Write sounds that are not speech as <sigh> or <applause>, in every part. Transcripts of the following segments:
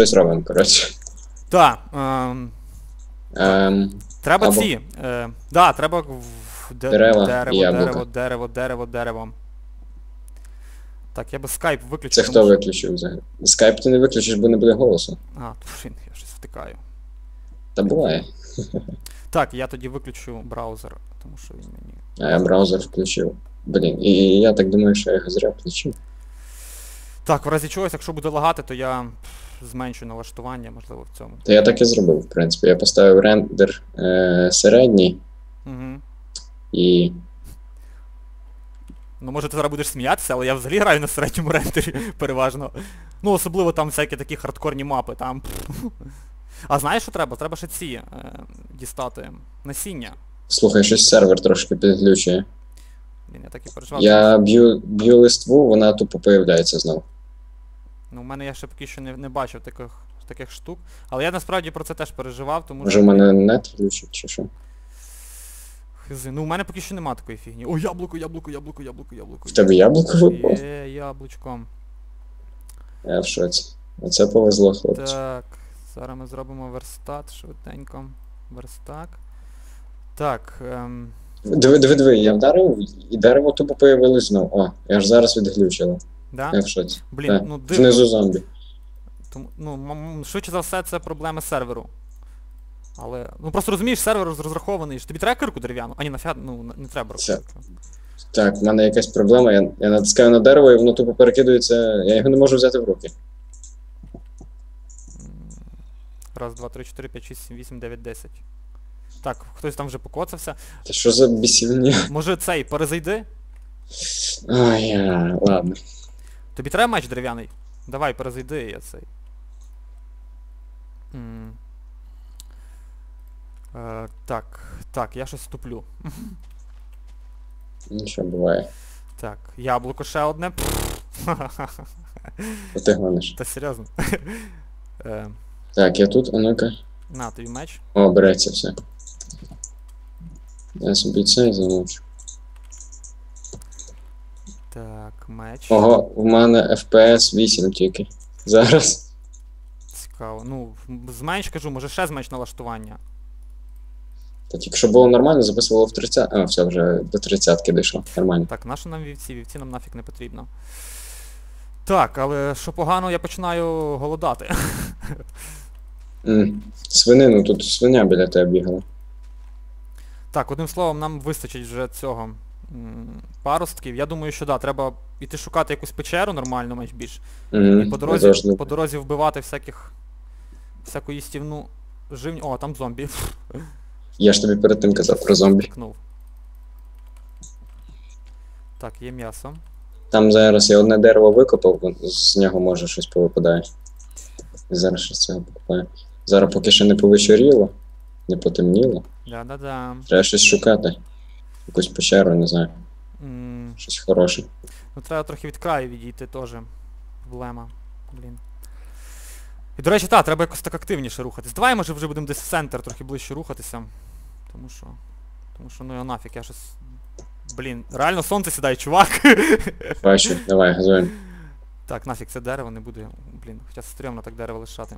щось робимо, коротше. Так. ем, Ем, Треба Або- ці. Е, да, треба в- де- Дерева і дерево, яблука. дерево, дерево, дерево, дерево. Так, я би скайп виключив. це тому хто що- виключив взагалі? Скайп ти не виключиш, бо не буде голосу. А, блін, я щось втикаю. Та буває. <laughs> Так, я тоді виключу браузер, тому що він мені. А я браузер включив. Блін, і я так думаю, що я його зря включив. Так, в разі чогось, якщо буде лагати, то я зменшу налаштування, можливо, в цьому. Та я так і зробив, в принципі. Я поставив рендер е, середній Угу. і. Ну, може, ти зараз будеш сміятися, але я взагалі граю на середньому рендері <laughs> переважно. Ну, особливо там всякі такі хардкорні мапи, там. <laughs> А знаєш, що треба? Треба ще ці е, дістати насіння. Слухай, щось сервер трошки підглючує. Блін, я так і переживав. Я б'ю, б'ю листву, вона тупо появляється знову. Ну, в мене я ще поки що не, не бачив таких, таких штук. Але я насправді про це теж переживав, тому Може в мене нет глючить чи що? Хизи. Ну, у мене поки що нема такої фігні. О, яблуко, яблуко, яблуко, яблуко, яблуко. В тебе яблуко випало? Є, яблучко. Я в шоці. Оце повезло, хлопці. Так, зараз ми зробимо верстат швиденько. Верстак. Так, ем, Диви, диви, диви, я вдарив, і дерево тупо появилось знову. О, я ж зараз відглючило. Да? Я в шоці. Блін, Так, ну дивно. Внизу зомбі. Тому, ну, швидше за все, це проблеми серверу. Але. Ну просто розумієш, сервер розрахований. Тобі треба кирку дерев'яну? А ні, нафіг, ну не- треба Це-. Так, в мене якась проблема, я, я натискаю на дерево і воно тупо перекидується. Я його не можу взяти в руки. Раз, два, три, чотири, п'ять, шість, сім, вісім, дев'ять, десять. Так, хтось там вже покоцався. Та що за бісівня? Може цей, перезайди? Ай, я, ладно. Тобі треба меч дерев'яний? Давай, перезайди, я цей. М. Е, так, так, я щось туплю. Нічого буває. Так, яблуко ще одне. Та Ти гониш. Та серйозно. Е, Так, я тут, а ну-ка. на тобі меч. О, береться все. Я собі це замовчу. Так, меч. Ого, в мене FPS 8 тільки. Зараз. Цікаво. Ну, м- зменш кажу, може ще зменш налаштування. Та тільки що було нормально, записувало в 30. А, все, вже до 30 дійшло. Нормально. Так, нащо нам вівці? Вівці нам нафіг не потрібно. Так, але що погано, я починаю голодати. М, Свинину, тут свиня біля тебе бігала. Так, одним словом, нам вистачить вже цього паростків. Я думаю, що да, треба йти шукати якусь печеру нормальну, менш більш. Мгм, І по дорозі, по дорозі вбивати всяких. всяку їстівну живню. О, там зомбі. Я ж тобі перед тим казав про зомбі. Втикнув. Так, є м'ясо. Там зараз я одне дерево викопав, з нього може щось повипадає. І зараз з цього покупаю. Зараз поки ще не повечоріло, не потемніло. Да-да-да. Треба щось шукати. Якусь печеру, не знаю, М, щось хороше. Ну треба трохи від краю відійти теж. Проблема. Блін. І до речі, так, треба якось так активніше рухатись. Давай, може, вже будемо десь в центр трохи ближче рухатися. Тому що. Тому що ну його нафіг, я щось. Блін, реально сонце сідає, чувак. <laughs> Бачу, давай, газуємо. так, нафіг, це дерево не буде. Блін, хоча стрьомно так дерево лишати.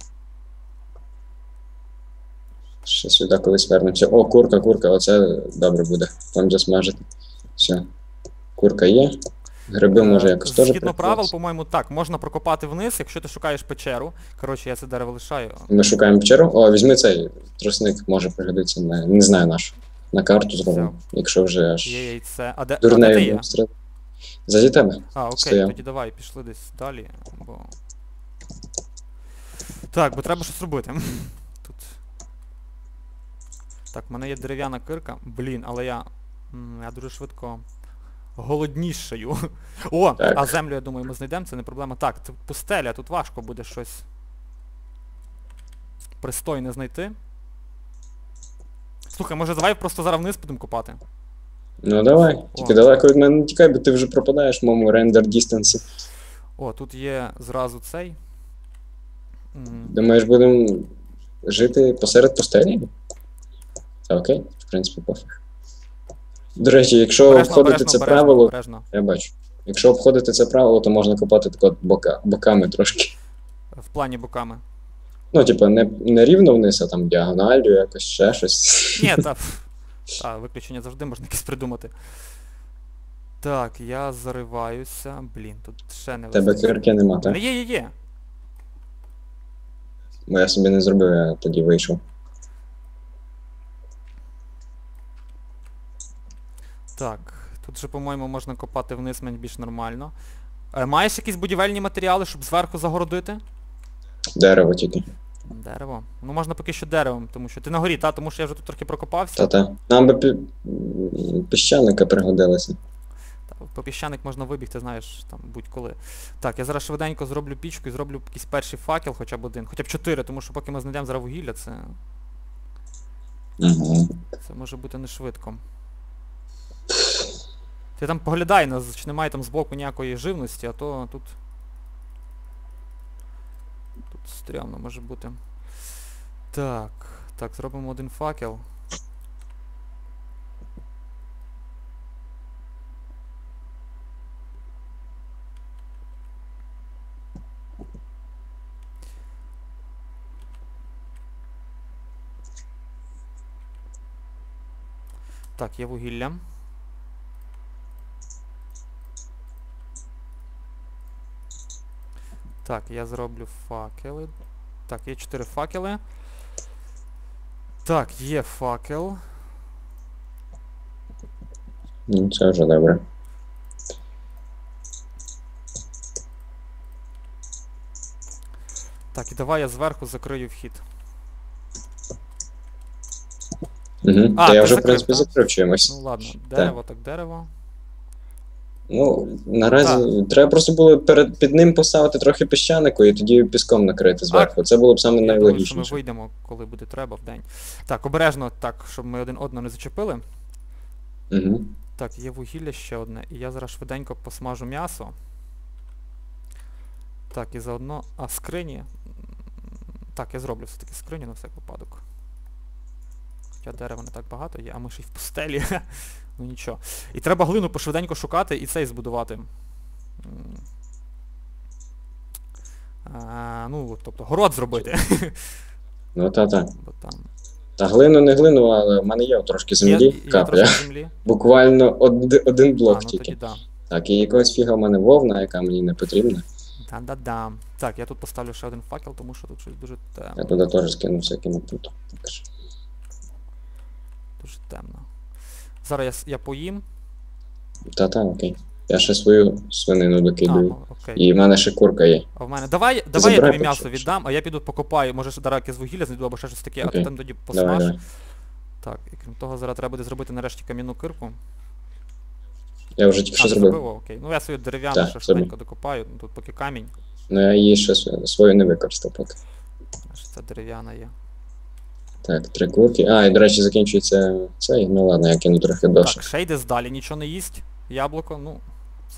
Ще сюди колись вернемося. О, курка, курка, оце добре буде. Там засмажити. Все. Курка є. Гриби може Е, якось теж. Згідно правил, по-моєму, так, можна прокопати вниз, якщо ти шукаєш печеру. Коротше, я це дерево лишаю. Ми шукаємо печеру. О, візьми цей тросник, може пригодиться на. Не знаю наш. На карту зробимо. Якщо вже аж Є яйце. А де, а де ти дурнею є? Заді тебе. А, окей, Стояв. тоді давай, пішли десь далі, бо. Так, бо треба щось робити. Так, в мене є дерев'яна кирка. Блін, але я. Я дуже швидко. Голоднішаю. <laughs> О! Так. А землю, я думаю, ми знайдемо, це не проблема. Так, тут пустеля, тут важко буде щось. Пристойне знайти. Слухай, може давай просто зараз вниз будемо копати? Ну давай. Тільки О. далеко від мене не тікай, бо ти вже пропадаєш моєму рендер дістансі. О, тут є зразу цей. Думаєш, будемо жити посеред пустелі? Окей, в принципі, пофіг. До речі, якщо Обережно, обходити обережно, це обережно, правило, обережно. я бачу. Якщо обходити це правило, то можна копати так от бока, боками трошки. В плані боками. Ну, типа, не, не рівно вниз, а там діагональю, якось ще щось. Ні, <laughs> та, та, виключення завжди можна якесь придумати. Так, я зариваюся. Блін, тут ще не Тебе вистачить. кирки нема, так? є, є, є. Бо я собі не зробив, я тоді вийшов. Так, тут же, по-моєму, можна копати вниз мені більш нормально. Е, маєш якісь будівельні матеріали, щоб зверху загородити? Дерево тільки. Дерево. Ну можна поки що деревом, тому що ти на горі, та, тому що я вже тут трохи прокопався. Та-та. Нам би пі... піщаника пригодилося. По піщаник можна вибігти, знаєш, там будь-коли. Так, я зараз швиденько зроблю пічку і зроблю якийсь перший факел, хоча б один, хоча б чотири, тому що поки ми знайдемо зараз вугілля, це, Угу. це може бути не швидко. Ти там поглядай, чи немає там збоку ніякої живності, а то тут. Тут стрьомно може бути. Так, так, зробимо один факел. Так, є вугілля. Так, я зроблю факели. Так, є 4 факели. Так, є факел. Ну, це вже добре. Так, і давай я зверху закрию вхід. Угу. А, Та я вже, в закрив, принципі, так? закрив чимось. Ну ладно, дерево, так дерево. Ну, наразі треба просто було перед під ним поставити трохи піщанику і тоді піском накрити зверху. Це було б саме Я думаю, що ми вийдемо, коли буде треба в день. Так, обережно так, щоб ми один одного не зачепили. Угу. Так, є вугілля ще одне. І я зараз швиденько посмажу м'ясо. Так, і заодно. А, скрині. Так, я зроблю все-таки скрині на всяк випадок. Хоча дерева не так багато є, а ми ще й в пустелі. <laughs> ну нічого. І треба глину пошвиденько шукати і цей збудувати. А, ну, тобто город зробити. <laughs> Ну. Бо там Та глину не глину, але в мене є трошки землі, є, є капля. трошки землі. <laughs> Буквально од- один блок а, ну тільки. тоді да. Так, і якогось фіга в мене вовна, яка мені не потрібна. Да-да-да. Так, я тут поставлю ще один факел, тому що тут щось дуже Я туди теж скину всякі напуту. Також. Дуже темно. Зараз я, я поїм. Та-та, окей. Я ще свою свинину А, докидаю. ну, окей. І в мене ще курка є. А в мене. Давай, давай я тобі м'ясо віддам, а я піду покопаю, може ще дараки з вугілля знайду або ще щось таке, а ти там тоді Давай, посмаж. давай. Так, і крім того, зараз треба буде зробити нарешті кам'яну кирку. Я вже тільки а, що зробив. зробив? Окей. Ну я свою дерев'яну ще швиденько докопаю, ну, тут поки камінь, Ну я її ще свою не використав поки. це дерев'яна є. Так, три курки. А, і до речі, закінчується цей. Ну ладно, я кину трохи дошок. Так, ще йде здалі, нічого не їсть. Яблуко, ну,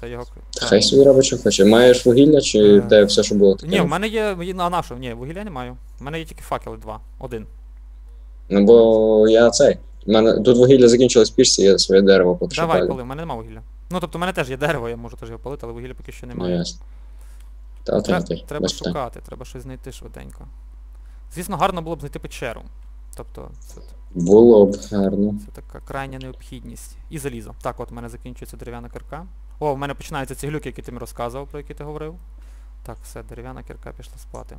це його. Та. Хай собі робить, що хоче. Маєш вугілля чи Е, де все, що було таке? Ні, в мене є. А на що? Ні, вугілля не маю. У мене є тільки факели два. Один. Ну бо я цей. У мене тут вугілля закінчилось в пічці, я своє дерево поки що Давай, палю. коли, в мене нема вугілля. Ну тобто в мене теж є дерево, я можу теж його палити, але вугілля поки що Ну немає. ясно. Та окей, Треба, окей, треба без питань. шукати, треба щось знайти швиденько. Звісно, гарно було б знайти печеру. Тобто, це, Було б гарно. це така крайня необхідність. І залізо. Так, от у мене закінчується дерев'яна кирка. О, в мене починаються ці глюки, які ти мені розказував, про які ти говорив. Так, все, дерев'яна кирка пішла спати.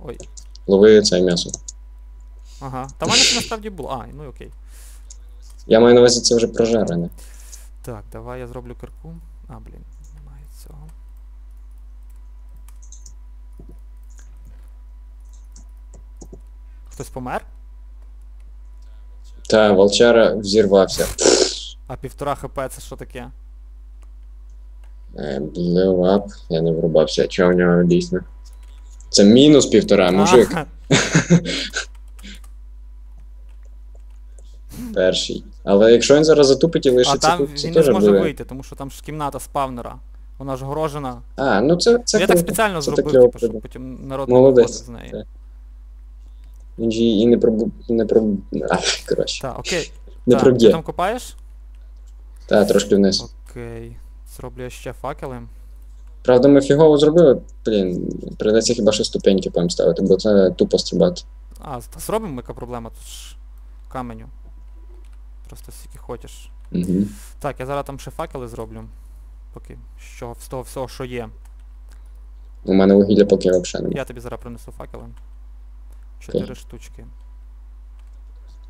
Ой, Лови це м'ясо. ага. Та в мене це насправді було. А, ну і окей. Я маю на увазі це вже прожарене. Так, давай я зроблю кирку. А, блін, немає цього. Хтось помер? Та волчара взірвався. А півтора хп це що таке? Е, Blew up. Я не врубався. Чого в нього дійсно? Це мінус півтора, мужик. А, <laughs> Перший. Але якщо він зараз затупить і а лишиться там тут, це він не теж зможе буде. вийти, тому що там ж кімната спавнера. Вона ж огорожена. А, ну це, це я так круто. спеціально Це зробив, типу, щоб потім народ не Молодець. виходив з неї. Так. Він же і не пробу... не проб... А, коротше. Так, окей. Не Так, ти там копаєш? Та, трошки вниз. Окей. Зроблю я ще факели. Правда, ми фігово зробили, блін, прийдеться хіба що ступеньки потім ставити, бо це тупо стрибати. А, та зробимо яка проблема, тут ж каменю. Просто скільки хочеш. Угу. Так, я зараз там ще факели зроблю. Поки що, з того всього, що є. У мене вугілля поки взагалі немає. Я тобі зараз принесу факели. Чотири штучки.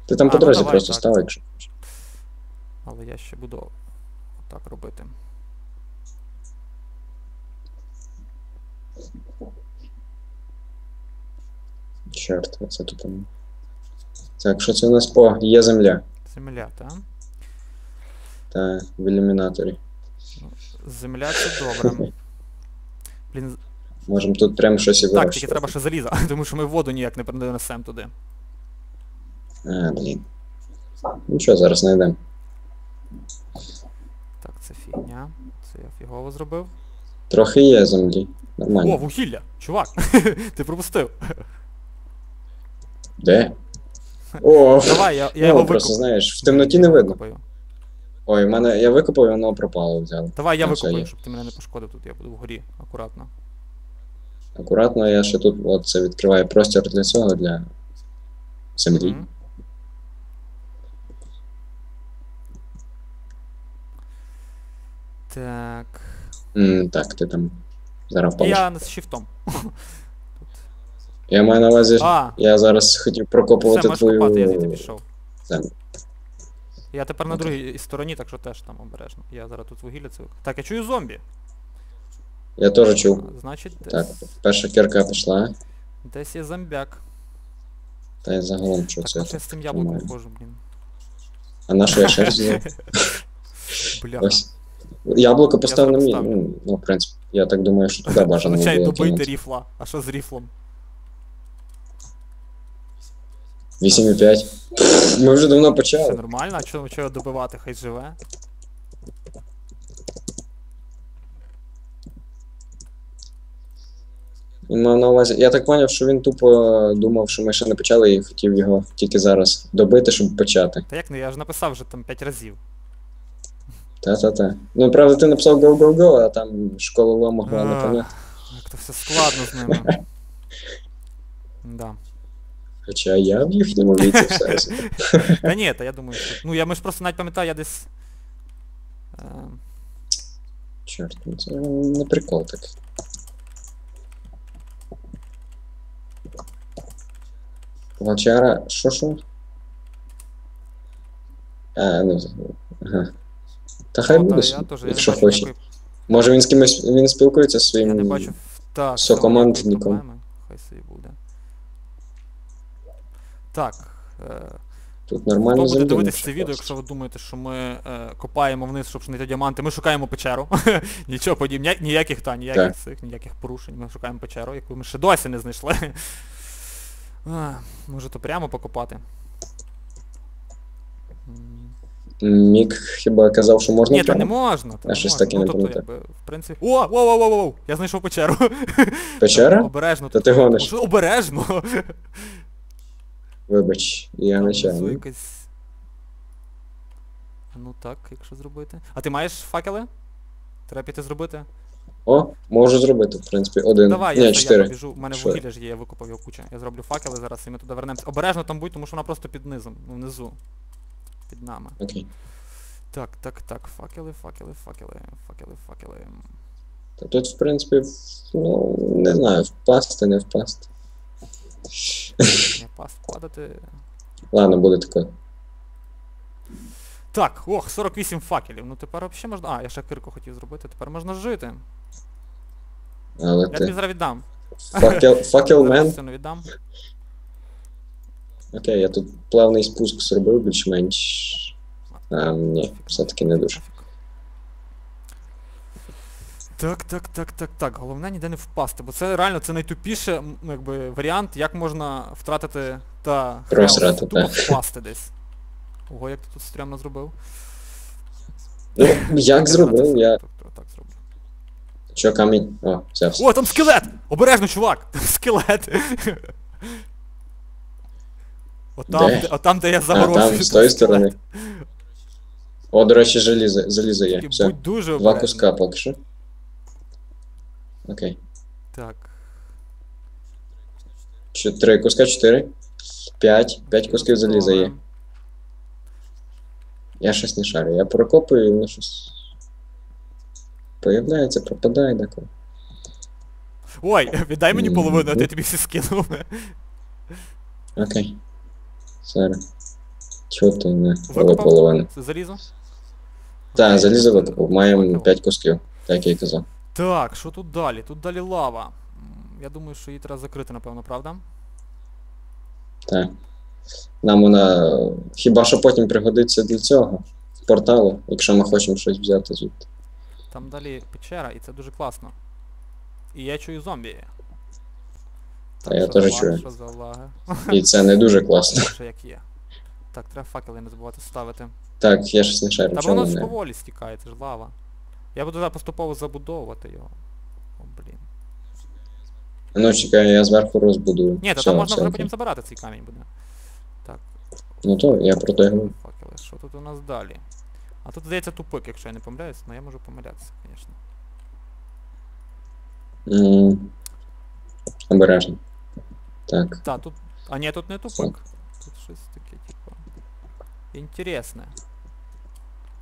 Ти там А, по ну дорозі давай просто так. став, якщо. Але я ще буду так робити. Чорт, це не. Так, що це у нас? О, є земля. Земля, так? Та в ілюмінаторі. Земля це добре. <laughs> Блін, Можемо тут прямо щось і так, тільки треба ще заліза, <laughs> тому що ми воду ніяк не перенесемо туди. А, блін. Нічого, зараз знайдемо. Так, це фігня. Це я фігово зробив. Трохи є землі. О, Нормально. вугілля! Чувак! <laughs> Ти пропустив. Де? <laughs> О, Давай, я, я ну, його просто викопаю. знаєш, в темноті не видно. Викопаю. Ой, в мене я викопав, і воно пропало взяли. Давай я Ну, викопаю, щоб ти мене не пошкодив тут, я буду вгорі, акуратно. Акуратно, я ще тут от це відкриваю простір для цього, для землі. Мгм. Так. М, так, ти там зараз впадеш. Я... Я з шифтом. маю на увазі, А, я зараз хотів прокопувати все, твою копати, я звідти пішов. землю. Я тепер на другій стороні, так що теж там обережно. Я зараз тут вугілля це. Так, я чую зомбі. Я теж чув. А, Значить, Так, десь, перша кірка пішла, десь є зомбяк. та й загалом чув Так, це. може я з цим яблуком нормально. хожу, блін. А на що я ще раз взяв? <laughs> Бляха. Ось. Яблуко постав на зараз мій. поставлю. Ну, ну, в принципі, я так думаю, що туди бажано Означає було добити кинути. ріфла. А що з ріфлом? 8,5. Ми вже давно Все почали. нормально, а чого чого добивати, хай живе. Мав на увазі. Я так зрозумів, що він тупо думав, що ми ще не почали і хотів його тільки зараз добити, щоб почати. Та як не, я ж написав вже там 5 разів. Та-та-та. Ну, правда, ти написав go-go-go, а там школа могла не Ах. Як то все складно з ними. Да. Хоча я в їхньому віці все. Та ні, та я думаю, що. Ну я ми ж просто навіть пам'ятаю, я десь. Е, Чорт, ну це не прикол так. Волчара, що що? А, ну. Ага. Та хай ну, буде, та я теж, я не якщо бачу хоче. Може він з кимось він спілкується зі своїм. Я не бачу. Так, все, проблеми. Хай собі буде. Так. Е, Тут Хто нормально буде дивитися це відео, якщо ви думаєте, що ми е, копаємо вниз, щоб знайти діаманти, ми шукаємо печеру. <laughs> Нічого подібного, ніяких та, ніяких Так. цих, ніяких порушень. Ми шукаємо печеру, яку ми ще досі не знайшли. А, може то прямо покопати. М. Мік хіба казав, що можна Ні, та не можна. Я не щось можна. таке ну, не тобто, якби, в принципі. О, воу, воу, воу, воу, я знайшов печеру. <laughs> Печера? <laughs> Обережно. Та ти гониш. Обережно. Вибач, я чаю. якась... Ну так, якщо зробити. А ти маєш факели? Треба піти зробити? О, можу зробити, в принципі, один. Давай, Ні, я, я побіжу. У мене вугілля ж є, я викопав його куча. Я зроблю факели зараз і ми туди вернемося. Обережно там будь, тому що вона просто під низом. Ну, внизу. Під нами. Окей. Так, так, так. Факели, факели, факели, факели, факели. Та тут, в принципі, ну, не знаю, впасти, не впасти. Не паст падати. Ладно, буде таке. Так, ох, 48 факелів. Ну тепер взагалі можна. А, я ще кирку хотів зробити, тепер можна жити. Але Я тобі ти. зараз віддам. Факел, <laughs> факелмен. Окей, я тут плавний спуск зробив більш-менш. А, ні, все-таки не дуже. Так, так, так, так, так. Головне ніде не впасти, бо це реально це найтупіше ну, якби, варіант, як можна втратити та Просрати, тупо впасти десь. Ого, як ти тут стрімно зробив. Ну, <laughs> як зробив, я. Так, зроблю. Що камінь? О, взявся. О, там скелет! Обережно, чувак! <laughs> Скелет! Отам, Де? де, отам, де я А, загорожую. там, з тої сторони. О, до речі, желізо, желізо є. Все. Будь дуже Два обережний. куска поки що. Окей. Так. Чотири куска, чотири. П'ять. П'ять кусків заліза є. Добре. Я щось не шарю. Я прокопую і воно щось. Появляється, пропадає деколи. Ой, віддай мені половину, а ти тобі всі скинув. Окей. Зараз. Чого ти не Викопав? половину? Залізо? Так, залізо викопав. Маємо 5 кусків, так я казав. Так, що тут далі? Тут далі лава. Я думаю, що її треба закрити, напевно, правда? Так. Нам вона хіба що потім пригодиться для цього. Порталу, якщо ми хочемо щось взяти звідти. Там далі печера, і це дуже класно. І я чую зомбі. Та я теж чую. Що за лаги? І це не дуже класно. Що як є. Так, треба факели не забувати ставити. Так, я щось не шарю. Та чому воно ж не. поволі стікає, це ж лава. Я буду зараз поступово забудовувати його. О, блін. Ну, чекай, я зверху розбудую. Ні, то Все, там можна вже окей. потім забирати цей камінь буде. Ну то я про те говорю. факели. Що тут у нас далі? А тут, здається, тупик, якщо я не помиляюсь, але я можу помилятися, звісно. М, Обережно. Так. Так, тут. А ні, тут не тупик. Тут щось таке, типу. Інтересне.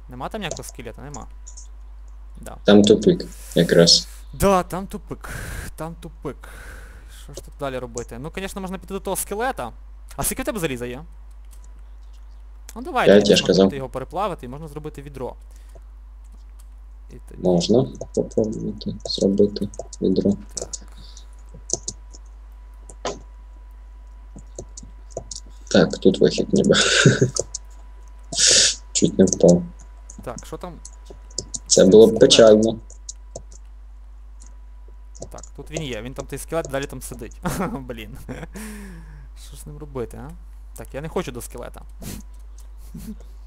Нема там ніякого скелета? Нема. Да. Там тупик, якраз. Да, там тупик. Там тупик. Що ж тут далі робити? Ну, звісно, можна піти до того скелета. А скільки в тебе заліза є? Ну давай, я можна казав. його переплавити і можна зробити відро. І тоді, Можна попробувати зробити відро. так. Так, тут вихід ніби. <laughs> Чуть не впав. Так, що там? Це було б печально. Так, тут він є, він там той скелет, далі там сидить. <laughs> Блін. Що ж з ним робити, а? Так, я не хочу до скелета.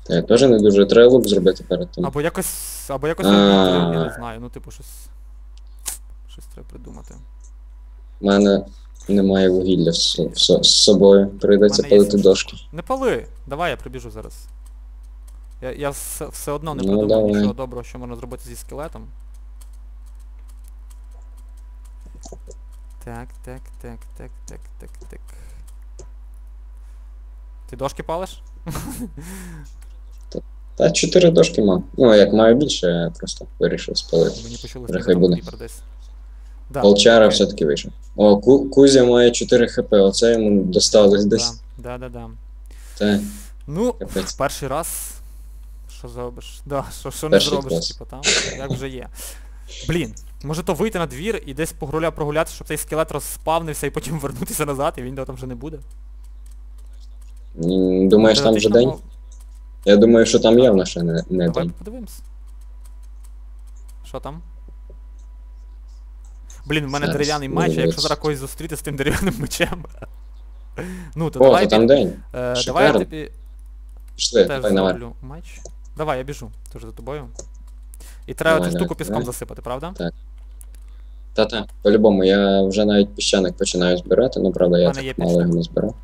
Та я теж не дуже треба лук зробити перед тим. Або якось. Або якось А. я не знаю, ну типу щось. Щось треба придумати. У мене немає вугілля з, з, з собою. Прийдеться В мене є палити дошки. Не пали! Давай я прибіжу зараз. Я, я все, все одно не Ну, придумав давай. нічого доброго, що можна зробити зі скелетом. Так, так, так, так, так, так, так. Ти дошки палиш? Та чотири дошки мав. Ну, як маю більше, я просто вирішив спалити. Мені почули, що там буде. кріпер десь. Да, Волчара окей. все-таки вийшов. О, Ку- Кузя має 4 хп, оце йому досталось десь. Да, да, да, да. Та, Ну, капець. перший раз. Що зробиш? Да, що, що не Перший зробиш, клас. типу там, як вже є. Блін, може то вийти на двір і десь погруля прогуляти, щоб цей скелет розспавнився і потім <laughs> вернутися назад, і він там вже не буде. Думаєш, там вже день? Я думаю, що там явно ще не, не Давай день. подивимось. Що там? Блін, в мене Зараз дерев'яний меч, а якщо подивлюсь. зараз когось зустріти з тим дерев'яним мечем. <laughs> Ну, то О, давай, то там день. е, давай я шикарно. тобі Пішли, теж давай наверх. зроблю меч. Давай, я біжу, теж за тобою. І треба Давай, цю штуку давай, піском давай. засипати, правда? Та-та, по-любому, я вже навіть піщаник починаю збирати, ну правда, я мене є так мало його не збирав.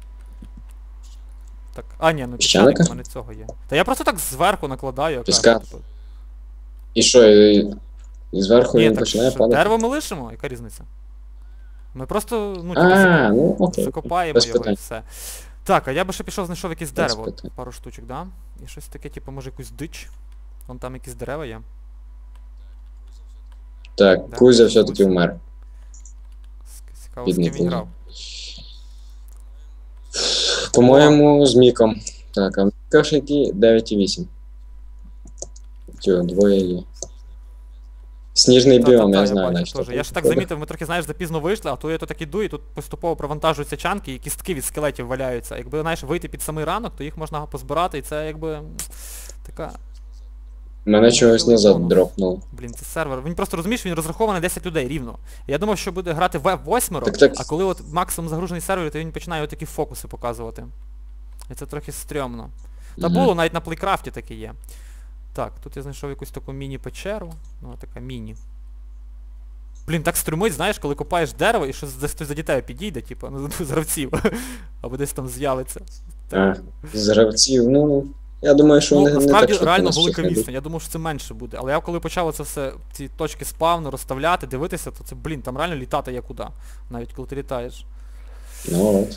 Так. А, ні, ну Піщаника? піщаник у мене цього є. Та я просто так зверху накладаю. яка, Піска? типу. І що, і, і зверху Ні, він так починає що, падати? дерево ми лишимо, яка різниця? Ми просто, ну, типу, А, ну окей. закопаємо без його і питань. все. Так, а я би ще пішов знайшов якесь Без дерево. питань. Пару штучок, да? І щось таке, типу, може якусь дич. Вон там якісь дерева є. Так, Да, Кузя Кузя. все-таки вмер. Цікаво, з Бідний ким він Кузя. грав. По-моєму, з Міком. Так, а Міка ж 9,8. Тьо, двоє є. Сніжний біом, Та-та-та, я знаю, бачу навіть. теж. Я ж так замітив, ми трохи, знаєш, запізно вийшли, а то я то так іду, і тут поступово провантажуються чанки, і кістки від скелетів валяються. Якби, знаєш, вийти під самий ранок, то їх можна позбирати, і це якби така. Мене чогось назад дропнуло. Блін, це сервер. Він просто розумієш, він розрахований на 10 людей рівно. Я думав, що буде грати в 8 Так, так. а коли от максимум загружений сервер, то він починає такі фокуси показувати. І це трохи стрьомно. Та Мгм. було, навіть на плейкрафті таке є. Так, тут я знайшов якусь таку міні-печеру. Ну, така міні. Блін, так струмить, знаєш, коли копаєш дерево і щось десь хтось за тебе підійде, типу, <laughs> ну, з гравців. <laughs> Або десь там з'явиться. А, з гравців, ну, ну, Я думаю, що Ну, вони не так що реально велика відстань. Я думав, що це менше буде. Але я коли почав це все, ці точки спавну розставляти, дивитися, то це, блін, там реально літати є куди. Навіть коли ти літаєш. Ну от.